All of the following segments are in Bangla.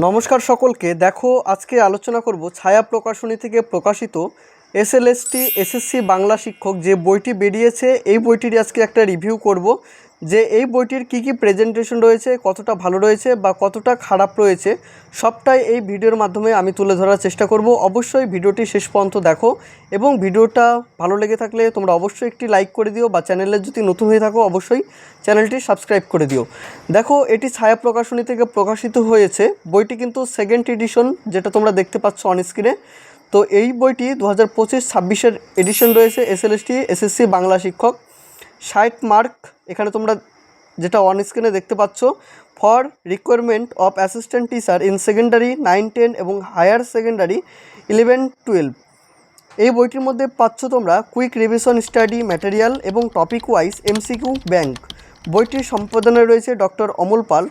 নমস্কার সকলকে। দেখো, আজকে আলোচনা করব ছায়া প্রকাশনী থেকে প্রকাশিত এসএলএসটি এসএসসি বাংলা শিক্ষক যে বইটি বেরিয়েছে, এই বইটির আজকে একটা রিভিউ করব। যে এই বইটির কি কি প্রেজেন্টেশন রয়েছে, কতটা ভালো রয়েছে বা কতটা খারাপ রয়েছে, সবটাই এই ভিডিওর মাধ্যমে আমি তুলে ধরার চেষ্টা করব। অবশ্যই ভিডিওটি শেষ পর্যন্ত দেখো এবং ভিডিওটা ভালো লেগে থাকলে তোমরা অবশ্যই একটি লাইক করে দিও বা চ্যানেলে যদি নতুন হয়ে থাকো অবশ্যই চ্যানেলটি সাবস্ক্রাইব করে দিও। দেখো, এটি ছায়া প্রকাশনী থেকে প্রকাশিত হয়েছে। বইটি কিন্তু সেকেন্ড এডিশন যেটা তোমরা দেখতে পাচ্ছ অন স্ক্রিনে তো এই বইটি দু হাজার পঁচিশ ছাব্বিশের এডিশন রয়েছে এসএলএসটি এসএসসি বাংলা শিক্ষক। ষাট মার্ক, এখানে তোমরা যেটা অন স্ক্রিনে দেখতে পাচ্ছ for requirement of assistant teacher in secondary nine ten এবং হায়ার সেকেন্ডারি ইলেভেন টুয়েলভ এই বইটির মধ্যে পাচ্ছ তোমরা কুইক রিভিশন স্টাডি ম্যাটেরিয়াল এবং টপিক ওয়াইজ এমসিকিউ ব্যাংক বইটির সম্পাদনায় রয়েছে ডক্টর অমল পাল।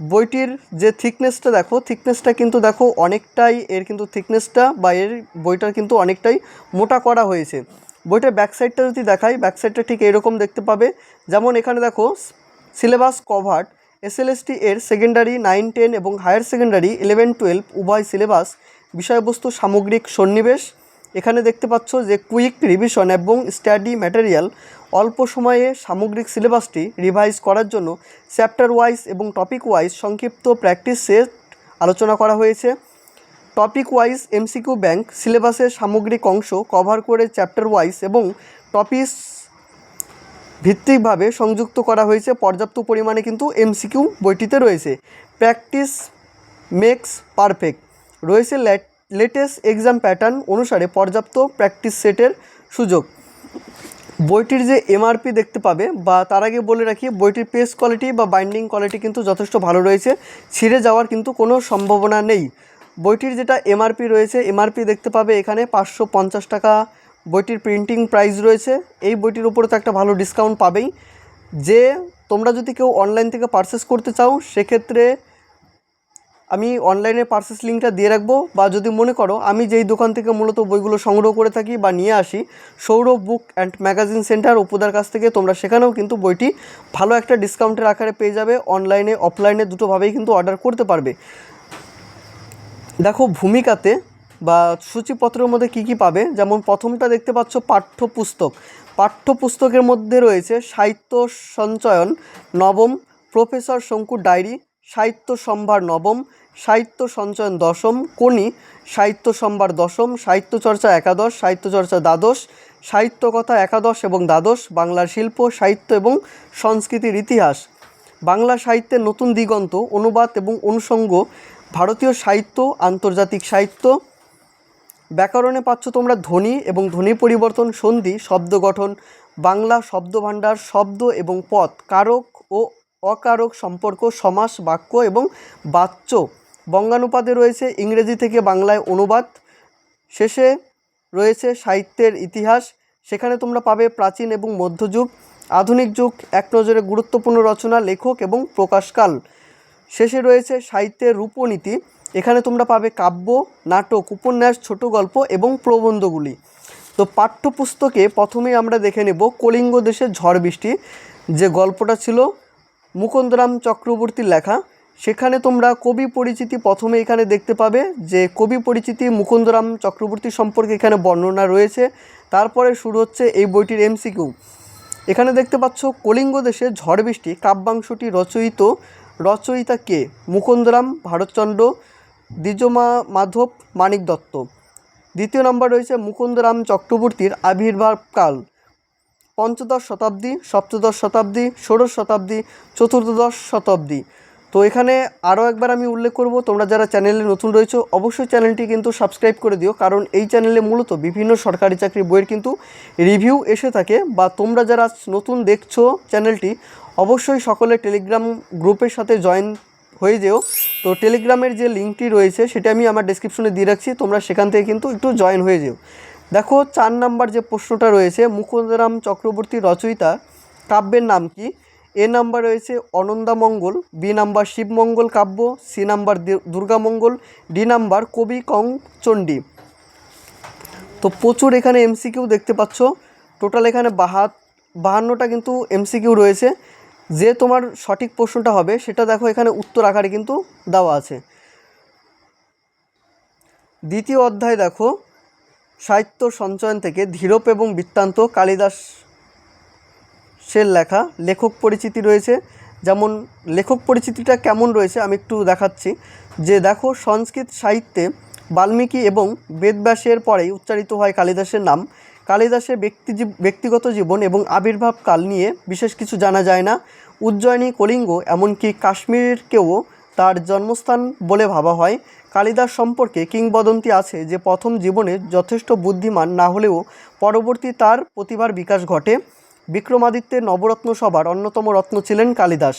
বইটির যে থিকনেসটা দেখো থিকনেসটা কিন্তু দেখো অনেকটাই, এর কিন্তু থিকনেসটা বা এর বইটার কিন্তু অনেকটাই মোটা করা হয়েছে। বইটার ব্যাক সাইডটা যদি দেখাই ব্যাক সাইডটা ঠিক এরকম দেখতে পাবে। যেমন এখানে দেখো সিলেবাস কভার্ড এসএলএসটি এর সেকেন্ডারি নাইন টেন এবং হায়ার সেকেন্ডারি ইলেভেন টুয়েলভ উভয় সিলেবাস বিষয়বস্তু সামগ্রিক সন্নিবেশ। এখানে দেখতে পাচ্ছ যে কুইক রিভিশন এবং স্টাডি ম্যাটেরিয়াল অল্প সময়ে সামগ্রিক সিলেবাসটি রিভাইজ করার জন্য চ্যাপ্টার ওয়াইজ এবং টপিক ওয়াইজ সংক্ষিপ্ত প্র্যাকটিস সেট আলোচনা করা হয়েছে। টপিক ওয়াইজ এমসিকিউ ব্যাংক সিলেবাসের সামগ্রিক অংশ কভার করে চ্যাপ্টার ওয়াইজ এবং টপিস ভিত্তিকভাবে সংযুক্ত করা হয়েছে। পর্যাপ্ত পরিমাণে কিন্তু এমসিকিউ বইটিতে রয়েছে। Practice makes perfect. রয়েছে লেটেস্ট এক্সাম প্যাটার্ন অনুসারে পর্যাপ্ত প্র্যাকটিস সেটের সুযোগ। বইটির যে এমআরপি দেখতে পাবে বা তার আগে বলে রাখি, বইটির পেজ কোয়ালিটি বা বাইন্ডিং কোয়ালিটি কিন্তু যথেষ্ট ভালো রয়েছে। ছিঁড়ে যাওয়ার কিন্তু কোনো সম্ভাবনা নেই। বইটির যেটা এমআরপি রয়েছে এমআরপি দেখতে পাবে এখানে পাঁচশো পঞ্চাশ টাকা। বইটির প্রিন্টিং প্রাইস রয়েছে। এই বইটির উপরে তো একটা ভালো ডিসকাউন্ট পাবেই। যে তোমরা যদি কেউ অনলাইন থেকে পারচেস করতে চাও, সেক্ষেত্রে আমি অনলাইনে পার্সেস লিঙ্কটা দিয়ে রাখব। বা যদি মনে করো আমি যেই দোকান থেকে মূলত বইগুলো সংগ্রহ করে থাকি বা নিয়ে আসি, Sourav book and magazine centre উপদার কাছ থেকে তোমরা সেখানেও কিন্তু বইটি ভালো একটা ডিসকাউন্টের আকারে পেয়ে যাবে। অনলাইনে অফলাইনে দুটোভাবেই কিন্তু অর্ডার করতে পারবে। দেখো, ভূমিকাতে বা সূচিপত্রের মধ্যে কি কি পাবে? যেমন প্রথমটা দেখতে পাচ্ছ পাঠ্যপুস্তক। পাঠ্যপুস্তকের মধ্যে রয়েছে সাহিত্য সঞ্চয়ন নবম, প্রফেসর শঙ্কুর ডায়েরি, সাহিত্য সম্ভার নবম, সাহিত্য সঞ্চয়ন দশম কোনি সাহিত্য সম্ভার দশম, সাহিত্য চর্চা একাদশ, সাহিত্য চর্চা দ্বাদশ সাহিত্যকথা একাদশ এবং দ্বাদশ, বাংলার শিল্প, সাহিত্য এবং সংস্কৃতির ইতিহাস। বাংলা সাহিত্যের নতুন দিগন্ত, অনুবাদ এবং অনুষঙ্গ ভারতীয় সাহিত্য, আন্তর্জাতিক সাহিত্য। ব্যাকরণে পাচ্ছ তোমরা ধ্বনি এবং ধ্বনি পরিবর্তন, সন্ধি, শব্দ গঠন, বাংলা শব্দভাণ্ডার শব্দ এবং পথ, কারক ও অকারক সম্পর্ক, সমাস, বাক্য এবং বাচ্য। বঙ্গানুপাতে রয়েছে ইংরেজি থেকে বাংলায় অনুবাদ। শেষে রয়েছে সাহিত্যের ইতিহাস। সেখানে তোমরা পাবে প্রাচীন এবং মধ্যযুগ, আধুনিক যুগ, এক নজরে গুরুত্বপূর্ণ রচনা, লেখক এবং প্রকাশকাল। শেষে রয়েছে সাহিত্যের রূপনীতি। এখানে তোমরা পাবে কাব্য, নাটক, উপন্যাস, ছোট গল্প এবং প্রবন্ধগুলি। তো পাঠ্যপুস্তকে প্রথমেই আমরা দেখে নেব কলিঙ্গ দেশের ঝড় বৃষ্টি। যে গল্পটা ছিল মুকুন্দরাম চক্রবর্তীর লেখা। সেখানে তোমরা কবি পরিচিতি প্রথমে এখানে দেখতে পাবে যে কবি পরিচিতি মুকুন্দরাম চক্রবর্তী সম্পর্কে এখানে বর্ণনা রয়েছে। তারপরে শুরু হচ্ছে এই বইটির এমসিকিউ এখানে দেখতে পাচ্ছ কলিঙ্গ দেশে ঝড় বৃষ্টি, কাব্যাংশটি রচয়িত রচয়িতা কে? মুকুন্দরাম ভারতচন্দ্র, দ্বিজমা মাধব, মানিক দত্ত। দ্বিতীয় নম্বর রয়েছে মুকুন্দরাম চক্রবর্তীর আবির্ভাব কাল। পঞ্চদশ শতাব্দী, সপ্তদশ শতাব্দী, ষোড়শ শতাব্দী, চতুর্দশ শতাব্দী। তো এখানে আরও একবার আমি উল্লেখ করব, তোমরা যারা চ্যানেলে নতুন রয়েছো, অবশ্যই চ্যানেলটি কিন্তু সাবস্ক্রাইব করে দিও, কারণ এই চ্যানেলে মূলত বিভিন্ন সরকারি চাকরি বইয়ের কিন্তু রিভিউ এসে থাকে, বা তোমরা যারা নতুন দেখছ চ্যানেলটি, অবশ্যই সকলে টেলিগ্রাম গ্রুপের সাথে জয়েন হয়ে যেও। তো টেলিগ্রামের যে লিঙ্কটি রয়েছে, সেটা আমি আমার ডেসক্রিপশনে দিয়ে রাখছি, তোমরা সেখান থেকে কিন্তু একটু জয়েন হয়ে যেও। দেখো, চার নাম্বার যে প্রশ্নটা রয়েছে মুকুন্দরাম চক্রবর্তী রচয়িতা, কাব্যের নাম কি? এ নাম্বার রয়েছে অনন্দামঙ্গল বি নাম্বার শিবমঙ্গল কাব্য, C number Durgamangal D number কবি কং চণ্ডী। তো প্রচুর এখানে এমসিকিউ দেখতে পাচ্ছ। টোটাল এখানে বাহাত বাহান্নটা কিন্তু এমসিকিউ রয়েছে। যে তোমার সঠিক প্রশ্নটা হবে, সেটা দেখো এখানে উত্তর আকারে কিন্তু দেওয়া আছে। দ্বিতীয় অধ্যায় দেখো, সাহিত্য সঞ্চয়ন থেকে ধীরপ এবং বৃত্তান্ত কালিদাস সের লেখা, লেখক পরিচিতি রয়েছে। যেমন লেখক পরিচিতিটা কেমন রয়েছে আমি একটু দেখাচ্ছি। যে দেখো, সংস্কৃত সাহিত্যে বাল্মীকি এবং বেদব্যাসের পরেই উচ্চারিত হয় কালিদাসের নাম। কালিদাসের ব্যক্তি ব্যক্তিগত জীবন এবং আবির্ভাবকাল নিয়ে বিশেষ কিছু জানা যায় না। উজ্জয়িনী কলিঙ্গ, এমনকি কাশ্মীরকেও তার জন্মস্থান বলে ভাবা হয়। কালিদাস সম্পর্কে কিংবদন্তি আছে যে প্রথম জীবনে যথেষ্ট বুদ্ধিমান না হলেও পরবর্তী তার প্রতিভার বিকাশ ঘটে। বিক্রমাদিত্যের নবরত্ন সভার অন্যতম রত্ন ছিলেন কালিদাস।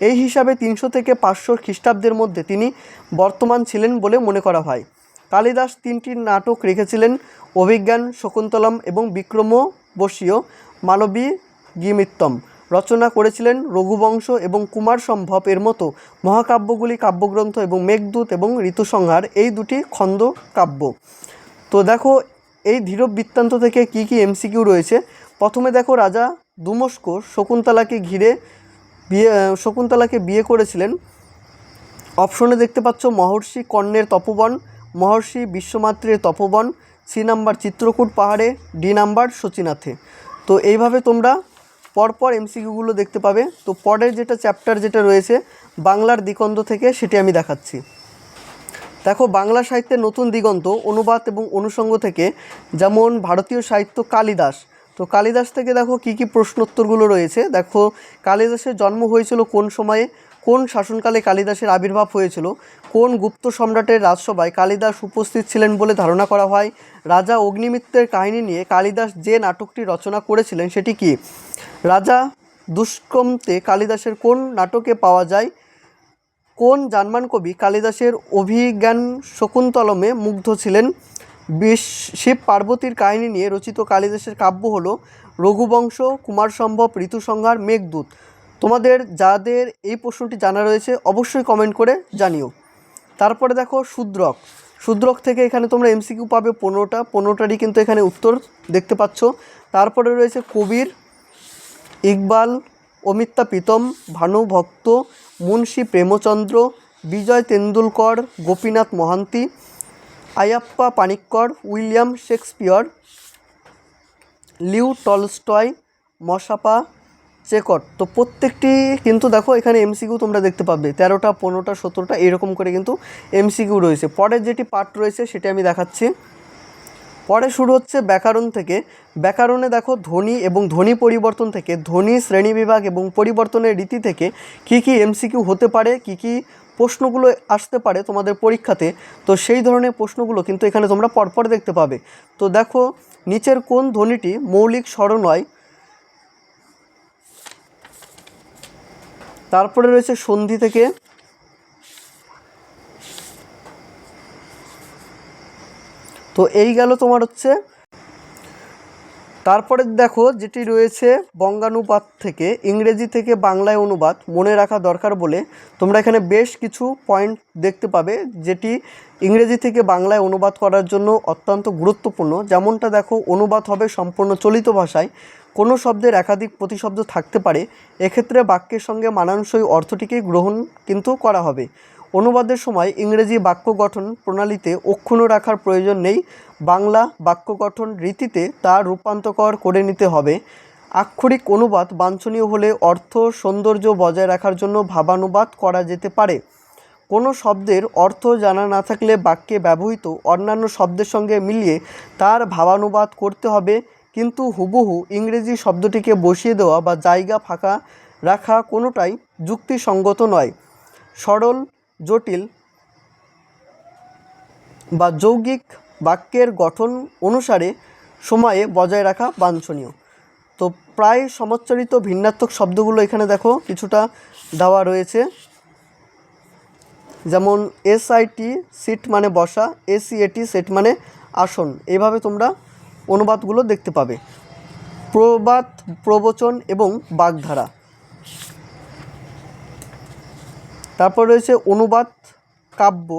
এই হিসাবে তিনশো থেকে পাঁচশো খ্রিস্টাব্দের মধ্যে তিনি বর্তমান ছিলেন বলে মনে করা হয়। কালিদাস তিনটি নাটক রেখেছিলেন, অভিজ্ঞান, শকুন্তলম এবং বিক্রমবশীয় মানবী গিমিত্তম রচনা করেছিলেন রঘুবংশ এবং কুমার সম্ভব এর মতো মহাকাব্যগুলি কাব্যগ্রন্থ এবং মেঘদূত এবং ঋতুসংহার, এই দুটি খণ্ড কাব্য তো দেখো, এই ধীর বৃত্তান্ত থেকে কি কি এমসিকিউ রয়েছে প্রথমে দেখো রাজা দুমস্ক শকুন্তলাকে ঘিরে বিয়ে শকুন্তলাকে বিয়ে করেছিলেন। অপশনে দেখতে পাচ্ছ মহর্ষি কর্ণের তপবন, মহর্ষি বিশ্বমাত্রের তপবন, সি নাম্বার চিত্রকূট পাহাড়ে, ডি নাম্বার সচিনাথে তো এইভাবে তোমরা পরপর এমসিকিউগুলো দেখতে পাবে। তো পরের যেটা চ্যাপ্টার যেটা রয়েছে, বাংলার দিকন্দ থেকে সেটি আমি দেখাচ্ছি। দেখো, বাংলা সাহিত্যের নতুন দিগন্ত অনুবাদ এবং অনুষঙ্গ থেকে যেমন ভারতীয় সাহিত্য কালিদাস তো কালিদাস থেকে দেখো কি কি প্রশ্নোত্তরগুলো রয়েছে। দেখো, কালিদাসের জন্ম হয়েছিল কোন সময়ে? কোন শাসনকালে কালিদাসের আবির্ভাব হয়েছিল? কোন গুপ্ত সম্রাটের রাজসভায় কালিদাস উপস্থিত ছিলেন বলে ধারণা করা হয়? রাজা অগ্নিমিত্রের কাহিনী নিয়ে কালিদাস যে নাটকটি রচনা করেছিলেন সেটি কি? রাজা দুষ্কমতে কালিদাসের কোন নাটকে পাওয়া যায়? কোন জার্মান কবি কালিদাসের অভিজ্ঞান শকুন্তলমে মুগ্ধ ছিলেন? বিশ, শিব পার্বতীর কাহিনী নিয়ে রচিত কালিদাসের কাব্য হলো রঘুবংশ কুমার সম্ভব ঋতুসংহার, মেঘদূত। তোমাদের যাদের এই প্রশ্নটি জানা রয়েছে, অবশ্যই কমেন্ট করে জানিও। তারপরে দেখো শূদ্রক। শূদ্রক থেকে এখানে তোমরা এমসিকিউ পাবে পনেরোটা। পনেরোটারই কিন্তু এখানে উত্তর দেখতে পাচ্ছ। তারপরে রয়েছে Kabir, Iqbal, Amrita Pritam Bhanubhakta Munshi Premchandra, Vijay Tendulkar, Gopinath Mohanty Ayyappa Paniker, William Shakespeare, Leo Tolstoy, মশাপা, চেকট। তো প্রত্যেকটি কিন্তু দেখো এখানে এমসিকিউ তোমরা দেখতে পাবে। তেরোটা, পনেরোটা, সতেরোটা এরকম করে কিন্তু এমসিকিউ রয়েছে। পরের যেটি পার্ট রয়েছে সেটি আমি দেখাচ্ছি। পরে শুরু হচ্ছে ব্যাকরণ থেকে। ব্যাকরণে দেখো ধ্বনি এবং ধ্বনি পরিবর্তন থেকে। ধ্বনি শ্রেণীবিভাগ এবং পরিবর্তনের রীতি থেকে কি কি এমসিকিউ হতে পারে, কি কি প্রশ্নগুলো আসতে পারে তোমাদের পরীক্ষাতে, তো সেই ধরনের প্রশ্নগুলো কিন্তু এখানে তোমরা পরপর দেখতে পাবে। তো দেখো, নিচের কোন ধ্বনিটি মৌলিক স্বর নয় তারপরে রয়েছে সন্ধি থেকে। তো এই গেল তোমার হচ্ছে তারপরে দেখো যেটি রয়েছে বঙ্গানুবাদ থেকে, ইংরেজি থেকে বাংলায় অনুবাদ, মনে রাখা দরকার বলে তোমরা এখানে বেশ কিছু পয়েন্ট দেখতে পাবে যেটি ইংরেজি থেকে বাংলায় অনুবাদ করার জন্য অত্যন্ত গুরুত্বপূর্ণ। যেমনটা দেখো, অনুবাদ হবে সম্পূর্ণ চলিত ভাষায়, কোনো শব্দের একাধিক প্রতিশব্দ থাকতে পারে। এক্ষেত্রে বাক্যের সঙ্গে মানানসই অর্থটিকে গ্রহণ কিন্তু করা হবে। অনুবাদের সময় ইংরেজি বাক্য গঠন প্রণালীতে অক্ষুণ্ণ রাখার প্রয়োজন নেই। বাংলা বাক্য গঠন রীতিতে তা রূপান্তকর করে নিতে হবে। আক্ষরিক অনুবাদ বাঞ্ছনীয় হলে অর্থ সৌন্দর্য বজায় রাখার জন্য ভাবানুবাদ করা যেতে পারে। কোনো শব্দের অর্থ জানা না থাকলে বাক্যে ব্যবহৃত অন্যান্য শব্দের সঙ্গে মিলিয়ে তার ভাবানুবাদ করতে হবে। কিন্তু হুবহু ইংরেজি শব্দটিকে বসিয়ে দেওয়া বা জায়গা ফাঁকা রাখা কোনোটাই যুক্তিসঙ্গত নয়। সরল জটিল বা যৌগিক বাক্যের গঠন অনুসারে সময়ে বজায় রাখা বাঞ্ছনীয়। তো প্রায় সমচ্চারিত ভিন্নাত্মক শব্দগুলো এখানে দেখো, কিছুটা দেওয়া রয়েছে। যেমন এসআইটি সিট মানে বসা এসিএটি সেট মানে আসন। এইভাবে তোমরা অনুবাদগুলো দেখতে পাবে। প্রবাদ, প্রবচন এবং বাগধারা। তারপর রয়েছে অনুবাদ কাব্য।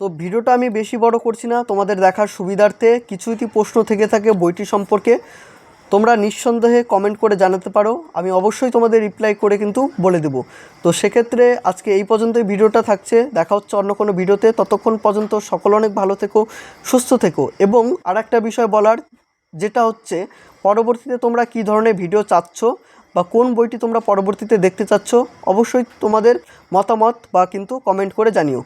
তো ভিডিওটা আমি বেশি বড় করছি না, তোমাদের দেখার সুবিধার্থে কিছু যদি প্রশ্ন থেকে থাকে বইটি সম্পর্কে, তোমরা নিঃসন্দেহে কমেন্ট করে জানাতে পারো, আমি অবশ্যই তোমাদের রিপ্লাই করে কিন্তু বলে দেবো। তো সেক্ষেত্রে আজকে এই পর্যন্তই ভিডিওটা থাকছে, দেখা হচ্ছে অন্য কোনো ভিডিওতে, ততক্ষণ পর্যন্ত সকল অনেক ভালো থেকো, সুস্থ থেকো, এবং আর একটা বিষয় বলার, যেটা হচ্ছে, পরবর্তীতে তোমরা কী ধরনের ভিডিও চাচ্ছ বা কোন বইটি তোমরা পরবর্তীতে দেখতে চাচ্ছ, অবশ্যই তোমাদের মতামত বা কিন্তু কমেন্ট করে জানিও।